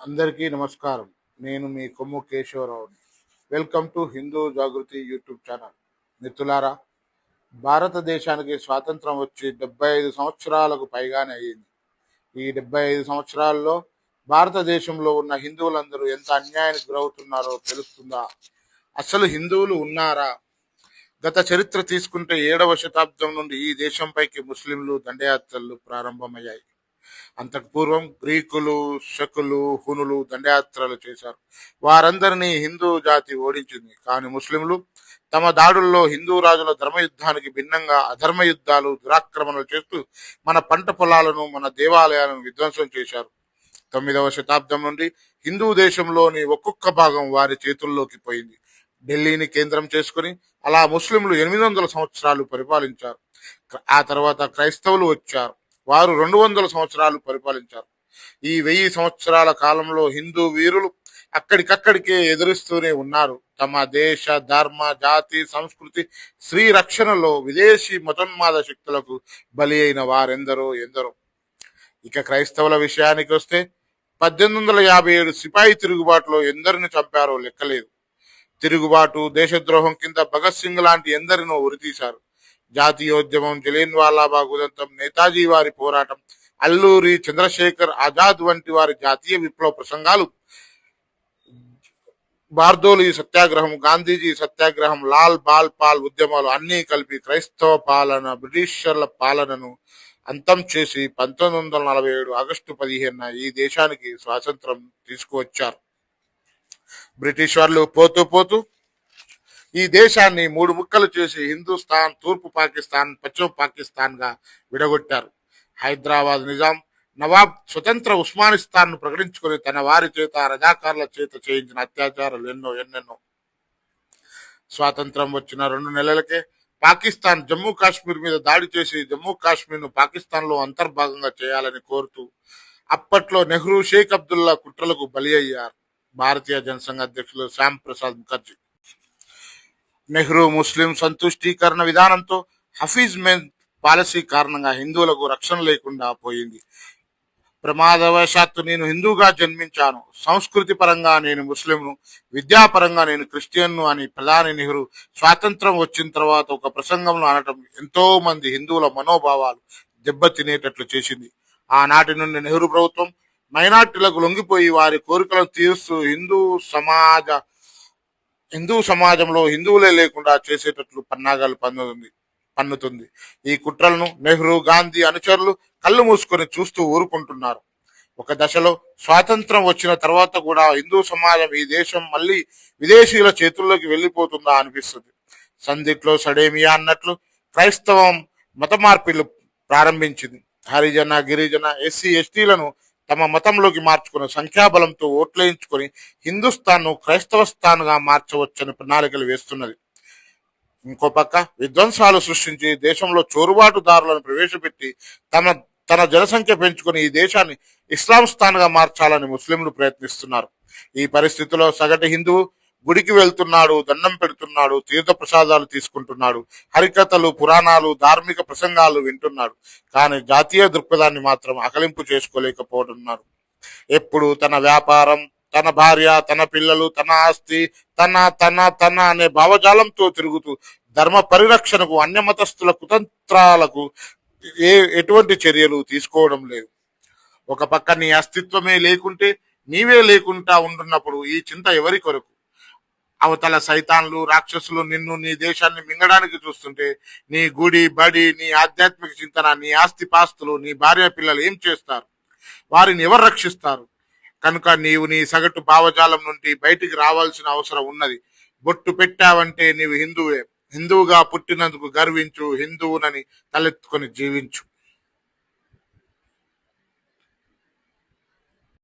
అందరికీ నమస్కారం. నేను మీ Kommu కేశవరావుని. Welcome to Hindu Jagruthi YouTube channel. మిత్రులారా భారతదేశానికి స్వాతంత్రం వచ్చి డెబ్బై ఐదు సంవత్సరాలకు పైగానే అయ్యింది. ఈ డెబ్బై ఐదు సంవత్సరాల్లో భారతదేశంలో ఉన్న హిందువులందరూ ఎంత అన్యాయానికి గురవుతున్నారో తెలుస్తుందా? అసలు హిందువులు ఉన్నారా? గత చరిత్ర తీసుకుంటే ఏడవ శతాబ్దం నుండి ఈ దేశంపైకి ముస్లింలు దండయాత్రలు ప్రారంభమయ్యాయి. అంతకు పూర్వం గ్రీకులు శకులు హునులు దండయాత్రలు చేశారు. వారందరినీ హిందూ జాతి ఓడించింది. కానీ ముస్లింలు తమ దాడుల్లో హిందూ రాజుల ధర్మయుద్ధానికి భిన్నంగా అధర్మ యుద్ధాలు దురాక్రమణలు చేస్తూ మన పంట పొలాలను మన దేవాలయాలను విధ్వంసం చేశారు. తొమ్మిదవ శతాబ్దం నుండి హిందూ దేశంలోని ఒక్కొక్క భాగం వారి చేతుల్లోకి పోయింది. ఢిల్లీని కేంద్రం చేసుకుని అలా ముస్లింలు ఎనిమిది వందల సంవత్సరాలు పరిపాలించారు. ఆ తర్వాత క్రైస్తవులు వచ్చారు. వారు రెండు వందల సంవత్సరాలు పరిపాలించారు. ఈ వెయ్యి సంవత్సరాల కాలంలో హిందూ వీరులు అక్కడికక్కడికే ఎదురిస్తూనే ఉన్నారు. తమ దేశ ధర్మ జాతి సంస్కృతి స్త్రీ రక్షణలో విదేశీ మతోన్మాద శక్తులకు బలి అయిన వారెందరో ఎందరో. ఇక క్రైస్తవుల విషయానికి వస్తే పద్దెనిమిది వందల యాభై ఏడు సిపాయి తిరుగుబాటులో ఎందరిని చంపారో లెక్కలేదు. తిరుగుబాటు దేశద్రోహం కింద భగత్ సింగ్ లాంటి ఎందరినో ఉరితీశారు. జాతీయోద్యమం జలియన్ వాలాబాగ్ ఉదంతం నేతాజీ వారి పోరాటం అల్లూరి చంద్రశేఖర్ ఆజాద్ వంటి వారి జాతీయ విప్లవ ప్రసంగాలు. బార్దోలి సత్యాగ్రహం గాంధీజీ సత్యాగ్రహం లాల్ బాల్ పాల్ ఉద్యమాలు అన్నీ కలిపి క్రైస్తవ పాలన బ్రిటిషర్ల పాలనను అంతం చేసి పంతొమ్మిది వందల నలభై ఏడు ఆగస్టు పదిహేనున ఈ దేశానికి స్వాతంత్రం తీసుకువచ్చారు. బ్రిటిష్ వాళ్ళు పోతూ పోతూ ఈ దేశాన్ని మూడు ముక్కలు చేసి హిందుస్థాన్ తూర్పు పాకిస్తాన్ పశ్చిమ పాకిస్తాన్గా విడగొట్టారు. హైదరాబాద్ నిజాం నవాబ్ స్వతంత్ర ఉస్మానిస్తాన్ను ప్రకటించుకుని తన వారి చేత రజాకారుల చేత చేయించిన అత్యాచారాలు ఎన్నో ఎన్నెన్నో. స్వాతంత్రం వచ్చిన రెండు నెలలకే పాకిస్తాన్ జమ్మూ కాశ్మీర్ మీద దాడి చేసి జమ్మూ కాశ్మీర్ను పాకిస్తాన్లో పాకిస్తాన్లో అంతర్భాగంగా చేయాలని కోరుతూ అప్పట్లో నెహ్రూ షేక్ అబ్దుల్లా కుట్రలకు బలి అయ్యారు. భారతీయ జనసంఘ అధ్యక్షులు శ్యామ్ ప్రసాద్ ముఖర్జీ. నెహ్రూ ముస్లిం సంతుష్టీకరణ విధానంతో హఫీజ్ మెన్ పాలసీ కారణంగా హిందువులకు రక్షణ లేకుండా పోయింది. ప్రమాదవశాత్తు నేను హిందూగా జన్మించాను. సంస్కృతి పరంగా నేను ముస్లింను విద్యాపరంగా నేను క్రిస్టియన్ను అని ప్రధాని నెహ్రూ స్వాతంత్రం వచ్చిన తర్వాత ఒక ప్రసంగంలో అనటం ఎంతో మంది హిందువుల మనోభావాలు దెబ్బతినేటట్లు చేసింది. ఆనాటి నుండి నెహ్రూ ప్రభుత్వం మైనార్టీలకు లొంగిపోయి వారి కోరికలను తీరుస్తూ హిందూ సమాజ హిందూ సమాజంలో హిందువులే లేకుండా చేసేటట్లు పన్నాగాలు పన్నుతుంది పన్నుతుంది. ఈ కుట్రలను నెహ్రూ గాంధీ అనుచరులు కళ్ళు మూసుకొని చూస్తూ ఊరుకుంటున్నారు. ఒక దశలో స్వాతంత్రం వచ్చిన తర్వాత కూడా హిందూ సమాజం ఈ దేశం మళ్ళీ విదేశీయుల చేతుల్లోకి వెళ్ళిపోతుందా అనిపిస్తుంది. సందిట్లో సడేమియా అన్నట్లు క్రైస్తవం మత మార్పిలు ప్రారంభించింది. హరిజన గిరిజన ఎస్సీ ఎస్టీలను తమ మతంలోకి మార్చుకుని సంఖ్యాబలంతో ఓట్లేయించుకొని హిందుస్థాన్ను క్రైస్తవ స్థాన్గా మార్చవచ్చని ప్రణాళికలు వేస్తున్నది. ఇంకో పక్క విధ్వంసాలు సృష్టించి దేశంలో చోరుబాటుదారులను ప్రవేశపెట్టి తమ తన జనసంఖ్య పెంచుకొని ఈ దేశాన్ని ఇస్లాం స్థాన్గా మార్చాలని ముస్లింలు ప్రయత్నిస్తున్నారు. ఈ పరిస్థితిలో సగటు హిందువు గుడికి వెళ్తున్నాడు దండం పెడుతున్నాడు తీర్థ ప్రసాదాలు తీసుకుంటున్నాడు హరికథలు పురాణాలు ధార్మిక ప్రసంగాలు వింటున్నాడు. కానీ జాతీయ దృక్పథాన్ని మాత్రం అకలింపు చేసుకోలేకపోతున్నారు. ఎప్పుడు తన వ్యాపారం తన భార్య తన పిల్లలు తన ఆస్తి తన తన తన అనే భావజాలంతో తిరుగుతూ ధర్మ పరిరక్షణకు అన్యమతస్థుల కుతంత్రాలకు ఏ ఎటువంటి చర్యలు తీసుకోవడం లేదు. ఒక పక్క నీ అస్తిత్వమే లేకుంటే నీవే లేకుండా ఉంటున్నప్పుడు ఈ చింత ఎవరి కొరకు? అవతల సైతాన్లు రాక్షసులు నిన్ను నీ దేశాన్ని మింగడానికి చూస్తుంటే నీ గుడి బడి నీ ఆధ్యాత్మిక చింతన నీ ఆస్తి పాస్తులు నీ భార్య పిల్లలు ఏం చేస్తారు? వారిని ఎవరు రక్షిస్తారు? కనుక నీవు నీ సగటు భావజాలం నుండి బయటికి రావాల్సిన అవసరం ఉన్నది. బొట్టు పెట్టావంటే నీవు హిందువే. హిందువుగా పుట్టినందుకు గర్వించు. హిందువునని తలెత్తుకొని జీవించు.